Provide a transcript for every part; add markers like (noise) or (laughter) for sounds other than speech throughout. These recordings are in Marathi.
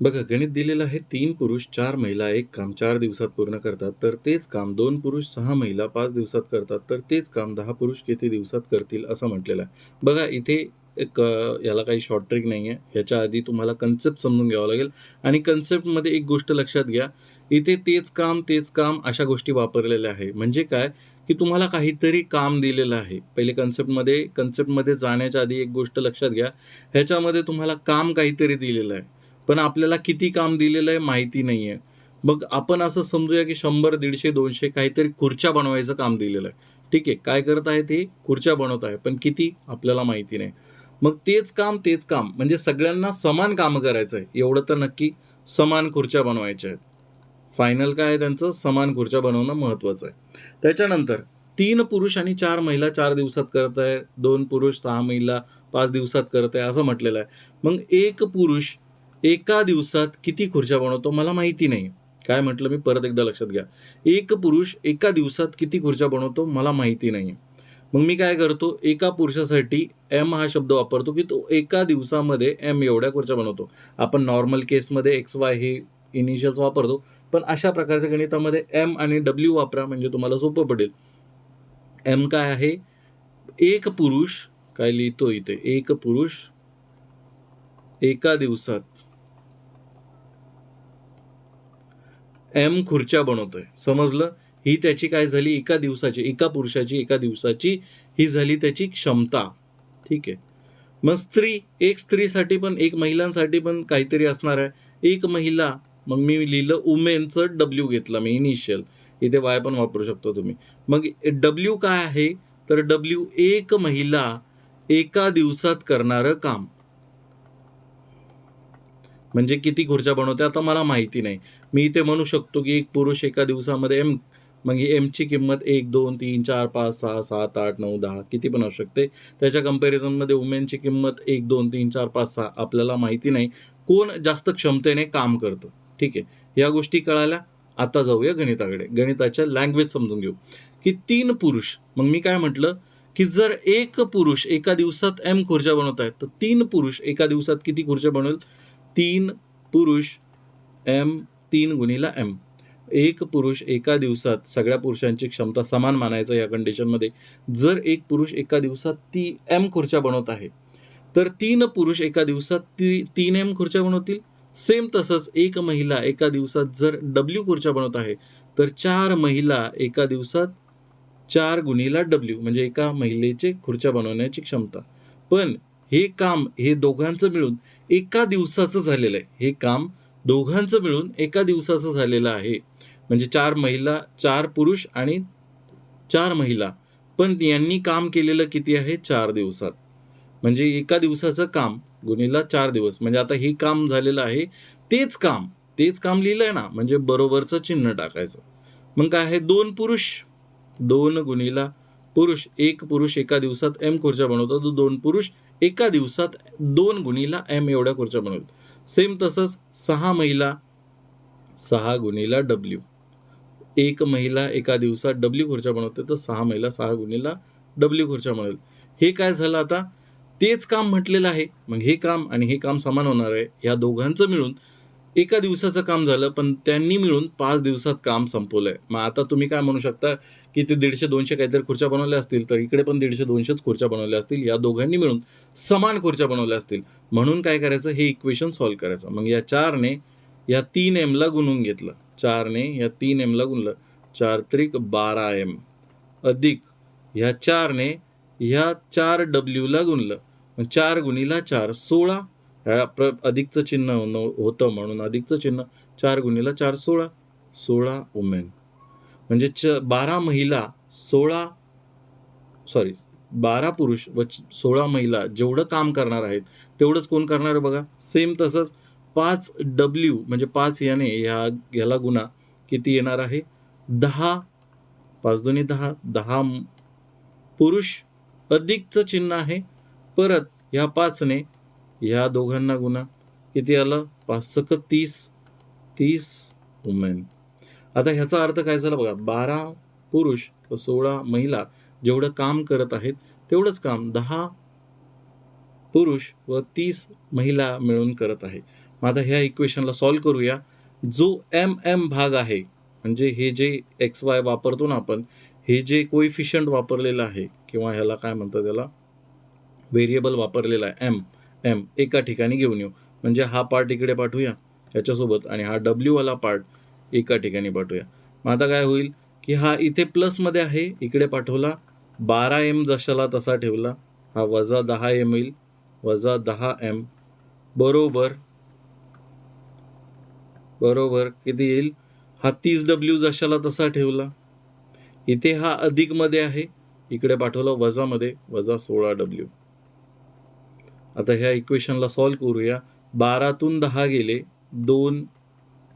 बघा गणित दिलेलं आहे तीन पुरुष चार महिला एक काम चार दिवसात पूर्ण करतात तर तेच काम दोन पुरुष सहा महिला पाच दिवसात करतात तर तेच काम दहा पुरुष किती दिवसात करतील असं म्हटलेलं आहे. बघा इथे एक याला काही शॉर्ट ट्रिक नाही आहे ह्याच्या आधी तुम्हाला कन्सेप्ट समजून घ्यावं लागेल. आणि कन्सेप्टमध्ये एक गोष्ट लक्षात घ्या. इथे तेच काम तेच काम अशा गोष्टी वापरलेल्या आहे. म्हणजे काय? की तुम्हाला काहीतरी काम दिलेलं आहे. पहिले कन्सेप्टमध्ये कन्सेप्टमध्ये जाण्याच्या आधी एक गोष्ट लक्षात घ्या. ह्याच्यामध्ये तुम्हाला काम काहीतरी दिलेलं आहे. पण आपल्याला किती काम दिलेलं आहे माहिती नाही आहे मग आपण असं समजूया की शंभर दीडशे दोनशे काहीतरी खुर्च्या बनवायचं काम दिलेलं आहे. ठीक आहे काय करत आहे ते? खुर्च्या बनवत आहे पण किती? आपल्याला माहिती नाही. मग तेच काम तेच काम. म्हणजे सगळ्यांना समान कामं करायचं आहे एवढं तर नक्की समान खुर्च्या बनवायच्या आहेत. फायनल काय आहे त्यांचं? समान खुर्च्या बनवणं महत्त्वाचं आहे. त्याच्यानंतर तीन पुरुष आणि चार महिला चार दिवसात करत आहे दोन पुरुष सहा महिला पाच दिवसात करत आहे असं म्हटलेलं आहे. मग एक पुरुष एका दिवसात किती खुर्च्या बनवतो मला माहिती नाही. काय म्हटलं मी? परत एकदा लक्षात घ्या. एक पुरुष एका दिवसात किती खुर्च्या बनवतो मला माहिती नाही. मग मी काय करतो? एका पुरुषासाठी एम हा शब्द वापरतो की तो एका दिवसामध्ये एम एवढ्या खुर्च्या बनवतो. आपण नॉर्मल केसमध्ये एक्स वाय हे इनिशियल्स वापरतो पण अशा प्रकारच्या गणितामध्ये एम आणि डब्ल्यू वापरा म्हणजे तुम्हाला सोपं पडेल. एम काय आहे? एक पुरुष काय लिहितो इथे? एक पुरुष एका दिवसात एम खुर्च्या बनवतोय. समजलं? ही त्याची काय झाली? एका दिवसाची एका पुरुषाची एका दिवसाची ही झाली त्याची क्षमता. ठीक आहे. मग स्त्री एक स्त्रीसाठी पण एक महिलांसाठी पण काहीतरी असणार आहे. एक महिला मग मी लिहिलं उमेनचं डब्ल्यू घेतलं मी इनिशियल इथे वाय पण वापरू शकतो तुम्ही. मग डब्ल्यू काय आहे? तर डब्ल्यू एक महिला एका दिवसात करणारं काम. म्हणजे किती खुर्च्या बनवते? आता मला माहिती नाही. मी इथे म्हणू शकतो की एक पुरुष एका दिवसामध्ये एम मग ही एमची किंमत एक दोन तीन चार पाच सहा सात आठ नऊ दहा किती पण असू शकते. त्याच्या कम्पॅरिझनमध्ये वुमेनची किंमत एक दोन तीन चार पाच सहा आपल्याला माहिती नाही. कोण जास्त क्षमतेने काम करतं? ठीक आहे. या गोष्टी कळाल्या. आता जाऊया गणिताकडे. गणिताच्या लँग्वेज समजून घेऊ. की तीन पुरुष मग मी काय म्हटलं? की जर एक पुरुष एका दिवसात एम खुर्च्या बनवत आहेत तर तीन पुरुष एका दिवसात किती खुर्च्या बनवेल? तीन पुरुष एम तीन गुणीला एम एक पुरुष एका दिवसात सगळ्या पुरुषांची क्षमता समान मानायचं या कंडिशनमध्ये जर एक पुरुष एका दिवसात ती एम खुर्च्या बनवत आहे तर तीन पुरुष एका दिवसात ती तीन एम खुर्च्या बनवतील. सेम तसंच एक महिला एका दिवसात जर डब्ल्यू खुर्च्या बनवत आहे तर चार महिला एका दिवसात चार गुणीला डब्ल्यू म्हणजे एका महिलेचे खुर्च्या बनवण्याची क्षमता. पण हे काम हे दोघांचं मिळून एका दिवसाचं झालेलं आहे. हे काम दोघांचं मिळून एका दिवसाचं झालेलं आहे. म्हणजे चार महिला चार पुरुष आणि चार महिला. पण यांनी काम केलेलं किती आहे? चार दिवसात. म्हणजे एका दिवसाचं काम गुणीला चार दिवस. म्हणजे आता हे काम झालेलं आहे तेच काम. तेच काम लिहिलंय ना. म्हणजे बरोबरचं चिन्ह टाकायचं. मग काय आहे? दोन पुरुष. दोन गुणीला पुरुष. एक पुरुष एका दिवसात एम खुर्च्या बनवतो. तर दोन पुरुष एका दिवसात दोन गुणीला एम एवढ्या खुर्च्या बनवतो. सेम तसंच सहा महिला सहा गुणीला डब्ल्यू एक महिला एका दिवसात डब्ल्यू खुर्च्या बनवते तर सहा महिला सहा गुणीला डब्ल्यू खुर्च्या बनवेल हे काय झालं आता? तेच काम म्हटलेलं आहे. मग हे काम आणि हे काम समान होणार आहे ह्या दोघांचं मिळून एका दिवसाचं काम झालं पण त्यांनी मिळून पाच दिवसात काम संपवलं आहे मग आता तुम्ही काय म्हणू शकता की ते दीडशे दोनशे काहीतरी खुर्च्या बनवल्या असतील तर इकडे पण दीडशे दोनशेच खुर्च्या बनवल्या असतील. या दोघांनी मिळून समान खुर्च्या बनवल्या असतील. म्हणून काय करायचं? हे इक्वेशन सॉल्व्ह करायचं. मग या चारने या तीन एमला गुणून घेतलं. चारने या तीन एमला गुणलं. चार त्रिक बारा एम अधिक ह्या चारने ह्या चार डब्ल्यूला गुणलं. मग चार गुणीला चार सोळा. प्र अधिकचं चिन्ह होतं म्हणून अधिकचं चिन्ह चार गुणीला चार सोळा. सोळा वुमेन म्हणजे च बारा महिला सोळा सॉरी बारा पुरुष व सोळा महिला जेवढं काम करणार आहेत तेवढंच कोण करणार आहे बघा? सेम तसंच पाच डब्ल्यू म्हणजे पाच याने ह्या ह्याला गुणा किती येणार आहे? दहा. पाच दोन्ही दहा दहा पुरुष अधिकचं चिन्ह आहे. परत ह्या पाचने ह्या दोघांना गुन्हा. किती आलं? पाच सक तीस. तीस वुमेन आता ह्याचा अर्थ काय झाला बघा? बारा पुरुष व सोळा महिला जेवढं काम करत आहेत तेवढंच काम दहा पुरुष व तीस महिला मिळून करत आहे. मग आता ह्या इक्वेशनला सॉल्व्ह करूया. जो एम एम भाग आहे म्हणजे हे जे एक्स वाय वापरतो ना आपण हे जे कोइफिशियंट वापरलेलं आहे किंवा ह्याला काय म्हणतात त्याला? व्हेरिएबल वापरलेला आहे एम एम एका ठिकाणी घेऊन येऊ. म्हणजे हा पार्ट इकडे पाठवूया ह्याच्यासोबत आणि हा डब्ल्यूवाला पार्ट एका ठिकाणी पाठवूया. मग आता काय होईल की हा इथे प्लसमध्ये आहे इकडे पाठवला बारा एम जशाला तसा ठेवला हा वजा दहा एम येईल वजा दहा एम बरोबर बरोबर किती येईल? हा तीस डब्ल्यू जशाला तसा ठेवला. इथे हा अधिकमध्ये आहे इकडे पाठवला वजामध्ये वजा सोळा डब्ल्यू आता ह्या इक्वेशनला सॉल्व करूया. बारातून दहा गेले दोन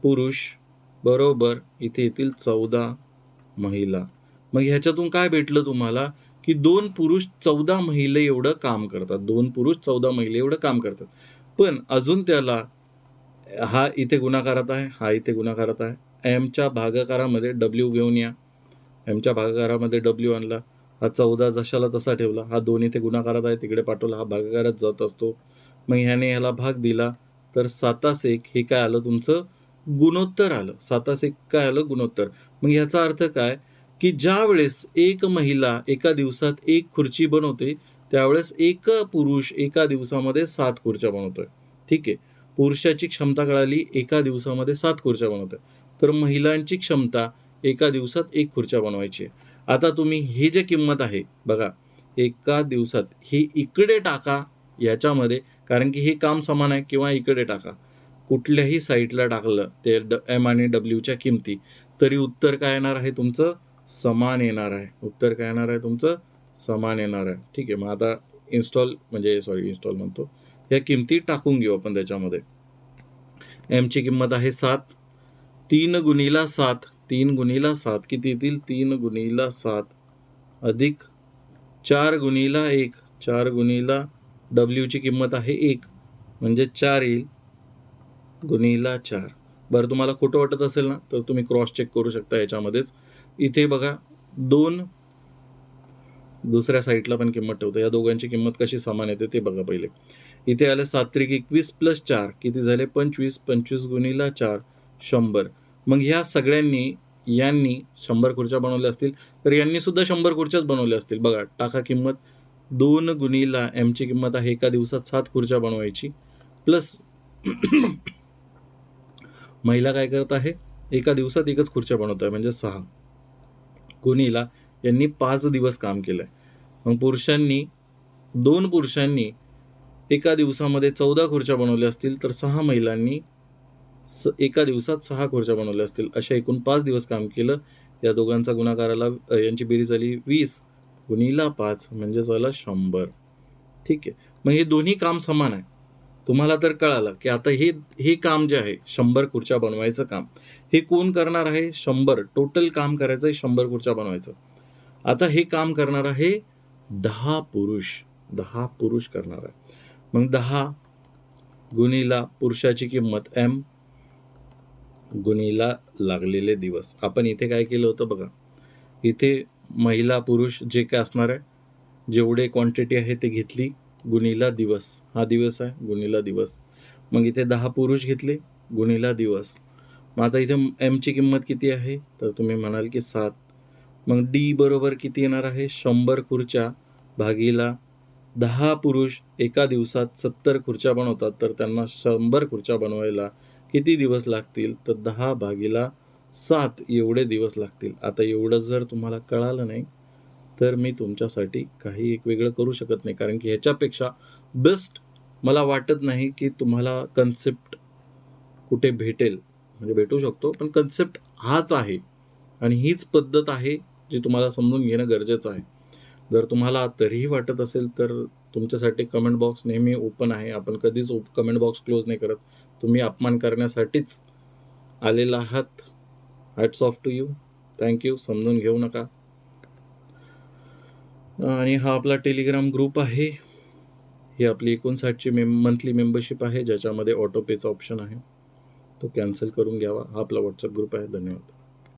पुरुष बरोबर इथे येतील चौदा महिला. मग ह्याच्यातून काय भेटलं तुम्हाला? की दोन पुरुष चौदा महिले एवढं काम करतात. दोन पुरुष चौदा महिले एवढं काम करतात. पण अजून त्याला हा इथे गुणाकारात आहे हा इथे गुणाकारात आहे. एमच्या भागाकारामध्ये डब्ल्यू घेऊन या. एमच्या भागाकारामध्ये डब्ल्यू आणला. हा चौदा जशाला तसा ठेवला. हा दोन इथे गुणाकारात आहे तिकडे पाठवला. हा भागाकारात जात असतो. मग ह्याने ह्याला भाग दिला. तर सातास एक हे काय आलं? तुमचं गुणोत्तर आलं. सातास एक काय आलं? गुणोत्तर. मग ह्याचा अर्थ काय? की ज्या वेळेस एक महिला एका दिवसात एक खुर्ची बनवते त्यावेळेस एक पुरुष एका दिवसामध्ये सात खुर्च्या बनवतोय. ठीक आहे? पुरुषाची क्षमता कळाली एका दिवसामध्ये सात खुर्च्या बनवतोय. तर महिलांची क्षमता एका दिवसात एक खुर्च्या बनवायची आहे. आता तुम्ही ही जी किंमत आहे बघा एका दिवसात ही इकडे टाका याच्यामध्ये कारण की हे काम समान आहे किंवा इकडे टाका. कुठल्याही साईटला टाकलं ते ड एम आणि डब्ल्यूच्या किमती तरी उत्तर काय येणार आहे तुमचं? समान येणार आहे. उत्तर काय येणार आहे तुमचं? समान येणार आहे. ठीक आहे मग आता इन्स्टॉल म्हणजे सॉरी इन्स्टॉल म्हणतो. या किमती टाकून घेऊ आपण त्याच्यामध्ये. एमची किंमत आहे सात. तीन गुणीला सात तीन गुणीला सात. किती येतील? तीन गुणीला सात. अधिक चार गुणीला एक. चार गुणीला डब्ल्यूची किंमत आहे एक. म्हणजे चार येईल गुणीला चार. बरं तुम्हाला खोटं वाटत असेल ना तर तुम्ही क्रॉस चेक करू शकता याच्यामध्येच. इथे बघा दोन दुसऱ्या साईडला पण किंमत ठेवतो. या दोघांची किंमत कशी समान येते ते बघा पहिले. इथे आले सात्रिक एकवीस प्लस चार. किती झाले? पंचवीस. पंचवीस गुणीला चार. शंभर. मग ह्या सगळ्यांनी यांनी शंभर खुर्च्या बनवल्या असतील तर यांनी सुद्धा शंभर खुर्च्याच बनवल्या असतील. बघा टाका किंमत. दोन गुणीला एमची किंमत आहे एका दिवसात सात खुर्च्या बनवायची. प्लस (clears throat) महिला काय करत आहे एका दिवसात एकच खुर्च्या बनवत आहे म्हणजे सहा. गुणीला यांनी पाच दिवस काम केलं आहे मग पुरुषांनी दोन पुरुषांनी एका दिवसामध्ये चौदा खुर्च्या बनवल्या असतील तर सहा महिलांनी स एका दिवसात सहा खुर्च्या बनवल्या असतील. अशा एकूण पाच दिवस काम केलं. या दोघांचा गुणाकाराला यांची बेरीज झाली वीस गुणीला पाच म्हणजे झाला शंभर. ठीक आहे. मग हे दोन्ही काम समान आहे. तुम्हाला तर कळालं की आता हे हे काम जे आहे शंभर खुर्च्या बनवायचं काम हे कोण करणार आहे? शंभर. टोटल काम करायचं आहे शंभर खुर्च्या बनवायचं. आता हे काम करणार आहे दहा पुरुष. दहा पुरुष करणार आहे. मग दहा गुणीला पुरुषाची किंमत एम गुणीला लागलेले दिवस. आपण इथे काय केलं होतं बघा. इथे महिला पुरुष जे काय असणार आहे जेवढे क्वांटिटी आहे ते घेतली गुणीला दिवस. हा दिवस आहे गुणीला दिवस. मग इथे दहा पुरुष घेतले गुणीला दिवस. मग आता इथे एमची किंमत किती आहे? तर तुम्ही म्हणाल की सात. मग डी बरोबर किती येणार आहे? शंभर खुर्च्या भागीला दहा पुरुष एका दिवसात सत्तर खुर्च्या बनवतात. तर त्यांना शंभर खुर्च्या बनवायला किती दिवस लागतील? तर दहा भागीला सात एवढे दिवस लागतील. आता एवढं जर तुम्हाला कळालं नाही तर मी तुमच्यासाठी काही एक वेगळं करू शकत नाही. कारण की ह्याच्यापेक्षा बेस्ट मला वाटत नाही की तुम्हाला कन्सेप्ट कुठे भेटेल. म्हणजे भेटू शकतो पण कन्सेप्ट हाच आहे. आणि हीच पद्धत आहे जी तुम्हाला समजून घेणं गरजेचं आहे. जर तुम्हाला तरीही वाटत असेल तर तुमच्यासाठी कमेंट बॉक्स नेहमी ओपन आहे. आपण कधीच कमेंट बॉक्स क्लोज नाही करत. तुम्ही अपमान करण्यासाठीच आलेला आहात. Hats off to you thank you समजून घेऊ नका. आणि हा आपला टेलिग्राम ग्रुप आहे. ही आपली एकोणसाठची मेम मंथली मेंबरशिप आहे ज्याच्यामध्ये ऑटोपेचा ऑप्शन आहे. तो कॅन्सल करून घ्यावा. हा आपला व्हॉट्सअप ग्रुप आहे. धन्यवाद.